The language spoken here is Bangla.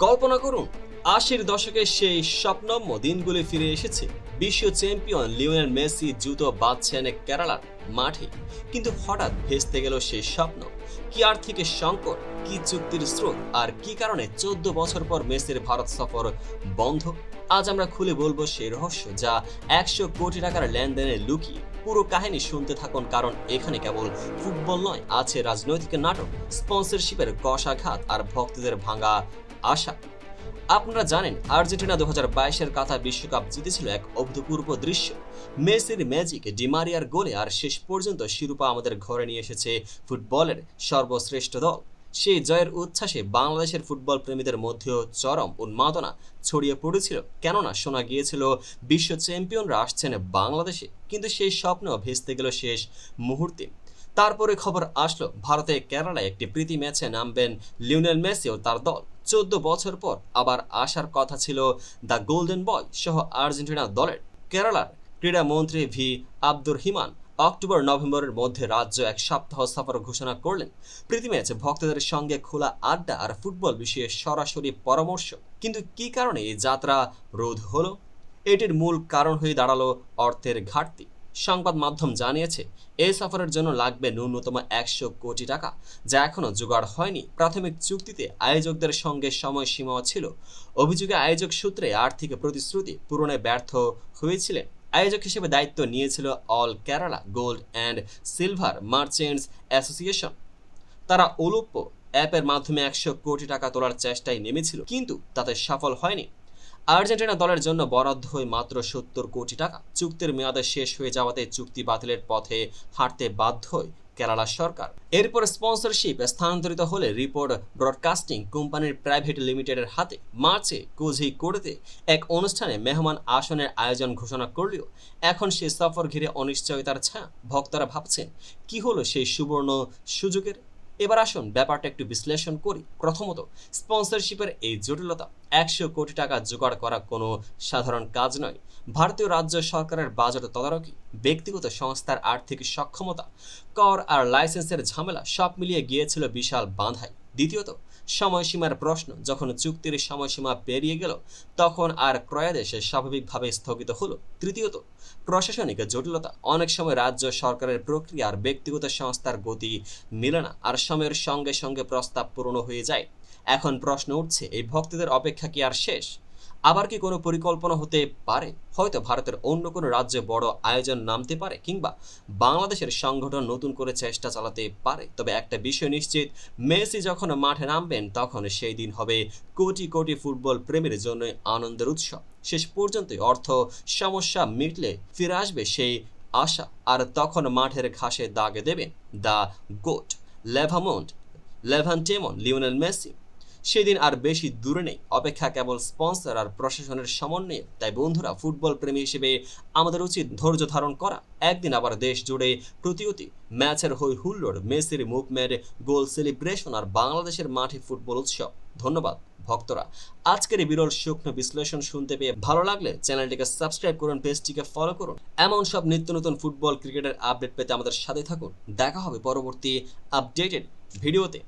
কল্পনা করুন, আশির দশকের সেই স্বপ্নম্য দিনগুলি ফিরে এসেছে। বিশ্ব চ্যাম্পিয়ন লিওনেল মেসি জুতো বাঁধছেন কেরালার মাঠে। কিন্তু হঠাৎ ভেস্তে গেল সেই স্বপ্ন। কি আর্থিক সংকট, কি চুক্তির স্রোত, আর কি কারণে চোদ্দ বছর পর মেসির ভারত সফর বন্ধ? আজ আমরা খুলে বলব সেই রহস্য যা একশো কোটি টাকার লেনদেনে লুকিয়ে পুরো কাহিনী শুনতে থাকুন, কারণ এখানে কেবল ফুটবল নয়, আছে রাজনৈতিক নাটক, স্পন্সরশিপের কষাঘাত আর ভক্তদের ভাঙা আশা। আপনারা জানেন, আর্জেন্টিনা দু হাজার বাইশের কাতার বিশ্বকাপ জিতেছিল এক অভূতপূর্ব দৃশ্য। মেসির ম্যাজিক ডিমারিয়ার গোলে, আর শেষ পর্যন্ত শিরোপা আমাদের ঘরে নিয়ে এসেছে ফুটবলের সর্বশ্রেষ্ঠ দল। সেই জয়ের উচ্ছ্বাসে বাংলাদেশের ফুটবল প্রেমীদের মধ্যেও চরম উন্মাদনা ছড়িয়ে পড়েছিল। কেননা, শোনা গিয়েছিল, বিশ্ব চ্যাম্পিয়নরা আসছেন বাংলাদেশে, কিন্তু সেই স্বপ্ন ভেস্তে গেল শেষ মুহূর্তে। তারপরে খবর আসলো, ভারতে কেরালায় একটি প্রীতি ম্যাচে নামবেন লিওনেল মেসি ও তার দল। চোদ্দ বছর পর আবার আসার কথা ছিল দ্য গোল্ডেন বয় সহ আর্জেন্টিনা দলের। কেরালার ক্রীড়ামন্ত্রী ভি আব্দুর হিমান অক্টোবর, নভেম্বরের মধ্যে রাজ্য এক সপ্তাহ সফর ঘোষণা করলেন। প্রীতি ম্যাচ ভক্তদের সঙ্গে খোলা আড্ডা আর ফুটবল বিষয়ে সরাসরি পরামর্শ। কিন্তু কি কারণে এই যাত্রা রোধ হলো? এটির মূল কারণ হয়ে দাঁড়াল অর্থের ঘাটতি। সংবাদ মাধ্যম জানিয়েছে এই সফরের জন্য লাগবে ন্যূনতম একশো কোটি টাকা, যা এখনও জোগাড় হয়নি। প্রাথমিক চুক্তিতে আয়োজকদের সঙ্গে সময়সীমাও ছিল। অভিযোগে আয়োজক সূত্রে আর্থিক প্রতিশ্রুতি পূরণে ব্যর্থ হয়েছিলেন। আয়োজক হিসেবে দায়িত্ব নিয়েছিল all Kerala gold and silver merchants association. তারা অলুপ্য অ্যাপের মাধ্যমে একশো কোটি টাকা তোলার চেষ্টায় নেমেছিল, কিন্তু তাতে সফল হয়নি। আর্জেন্টিনা দলের জন্য বরাদ্দ হয় মাত্র সত্তর কোটি টাকা। চুক্তির মেয়াদে শেষ হয়ে যাওয়াতে চুক্তি বাতিলের পথে হাঁটতে বাধ্য হয় কেরালা সরকার। এরপর স্পন্সরশিপ স্থানান্তরিত হলে রিপোর্ট ব্রডকাস্টিং কোম্পানির প্রাইভেট লিমিটেডের হাতে। মার্চে কোঝি করতে এক অনুষ্ঠানে মেহমান আসনের আয়োজন ঘোষণা করলেও এখন সে সফর ঘিরে অনিশ্চয়তার ছায়া। ভক্তরা ভাবছেন, কি হলো সেই সুবর্ণ সুযোগের? এবার আসুন ব্যাপারটা একটু বিশ্লেষণ করি। প্রথমত স্পন্সরশিপের এই জটিলতা, একশো কোটি টাকা জোগাড় করা কোনো সাধারণ কাজ নয়। ভারতীয় রাজ্য সরকারের বাজেট তদারকি, ব্যক্তিগত সংস্থার আর্থিক সক্ষমতা, কর আর লাইসেন্সের ঝামেলা সব মিলিয়ে গিয়েছিল বিশাল বাঁধাই দ্বিতীয়ত, সময়সীমার প্রশ্ন, যখন চুক্তির সময়সীমা পেরিয়ে গেল, তখন আর ক্রয়াদেশে স্বাভাবিকভাবে স্থগিত হলো। তৃতীয়ত, প্রশাসনিক জটিলতা, অনেক সময় রাজ্য সরকারের প্রক্রিয়া আর ব্যক্তিগত সংস্থার গতি মিলে না, আর সময়ের সঙ্গে সঙ্গে প্রস্তাব পূরণ হয়ে যায়। এখন প্রশ্ন উঠছে, এই ভক্তদের অপেক্ষা কি আর শেষ? আবার কি কোনো পরিকল্পনা হতে পারে? হয়তো ভারতের অন্য কোনো রাজ্যে বড় আয়োজন নামতে পারে, কিংবা বাংলাদেশের সংগঠন নতুন করে চেষ্টা চালাতে পারে। তবে একটা বিষয় নিশ্চিত, মেসি যখন মাঠে নামবেন, তখন সেই দিন হবে কোটি কোটি ফুটবল প্রেমীর জন্য আনন্দের উৎসব। শেষ পর্যন্ত অর্থ, সমস্যা মিটলে ফিরে আসবে সেই আশা। আর তখন মাঠের ঘাসে দাগে দেবেন দ্য গোট লেভামন্ট লেভান্টেমন, লিওনেল মেসি। সেদিন আর বেশি দূরে নেই। অপেক্ষা কেবল স্পন্সর আর প্রশাসনের সমন্বয়ে। তাই বন্ধুরা ফুটবল প্রেমী হিসেবে আমাদের উচিত ধৈর্য ধারণ করা। একদিন আবার দেশ জুড়ে প্রতিয়তি ম্যাচের হই হুল্লোড়, মেসির মুভমেন্ট গোল সেলিব্রেশন আর বাংলাদেশের মাঠে ফুটবল উৎসব। ধন্যবাদ, ভক্তরা। আজকের এই বিরল শুকনো বিশ্লেষণ শুনতে পেয়ে ভালো লাগলে চ্যানেলটিকে সাবস্ক্রাইব করুন, পেজটিকে ফলো করুন। এমন সব নিত্য নতুন ফুটবল ক্রিকেটের আপডেট পেতে আমাদের সাথে থাকুন। দেখা হবে পরবর্তী আপডেটেড ভিডিওতে।